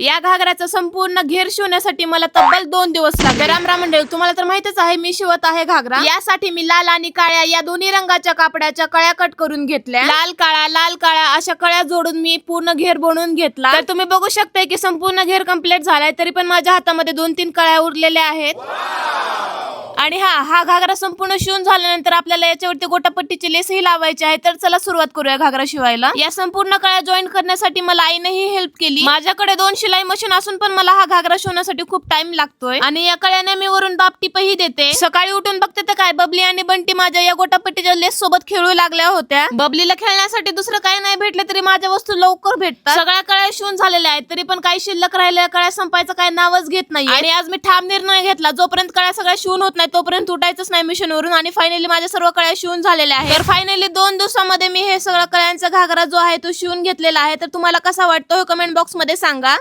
या घागराचा संपूर्ण घेर शिवण्यासाठी मला तब्बल दोन दिवस लागले. राम राम मंडळी तुम्हाला तर माहितच आहे मी शिवत आहे घागरा. यासाठी मी लाल आणि काळ्या या दोन्ही रंगाच्या कापडाच्या कळ्या कट करून घेतल्या. लाल काळा लाल काळा अशा कळ्या जोडून मी पूर्ण घेर बनवून घेतला. तर तुम्ही बघू शकता की संपूर्ण घेर कंप्लीट झालाय तरी पण माझ्या हातामध्ये दोन तीन कळ्या उरलेल्या आहेत. आणि हा हा घागरा संपूर्ण शिवून झाल्यानंतर आपल्याला याच्यावरती गोटापट्टीची लेसही लावायची आहे तर चला सुरुवात करूया घागरा शिवायला. या संपूर्ण कळ्या जॉईन करण्यासाठी मला आईनेही हेल्प केली. माझ्याकडे दोन शिलाई मशीन असून पण मला हा घागरा शिवण्यासाठी खूप टाइम लागतोय. आणि या कळ्याने मी वरून दाब टिपही देते. सकाळी उठून बघते काय? बबली आणि बंटी माझ्या या गोटापट्टीच्या लेस सोबत खेळू लागल्या होत्या. बबलीला खेळण्यासाठी दुसरं काही नाही भेटले तरी माझ्या वस्तू लवकर भेटतात. सगळ्या कळ्या शिवून झालेल्या आहेत तरी पण काही शिल्लक राहिल्या कळ्या संपायचं काय नावच घेत नाही आणि आज मी ठाम निर्णय घेतला. जोपर्यंत कळ्या सगळ्या शिवून होत नाही तोपर्यंत तुटायचंच नाही मिशन वरून आणि फायनली माझ्या सर्व कळ्या शिवून झालेल्या आहेत. तर फायनली दोन दिवसामध्ये मी हे सगळं कळ्यांचा घागरा जो आहे तो शिवून घेतलेला आहे. तर तुम्हाला कसा वाटतो हे कमेंट बॉक्समध्ये सांगा.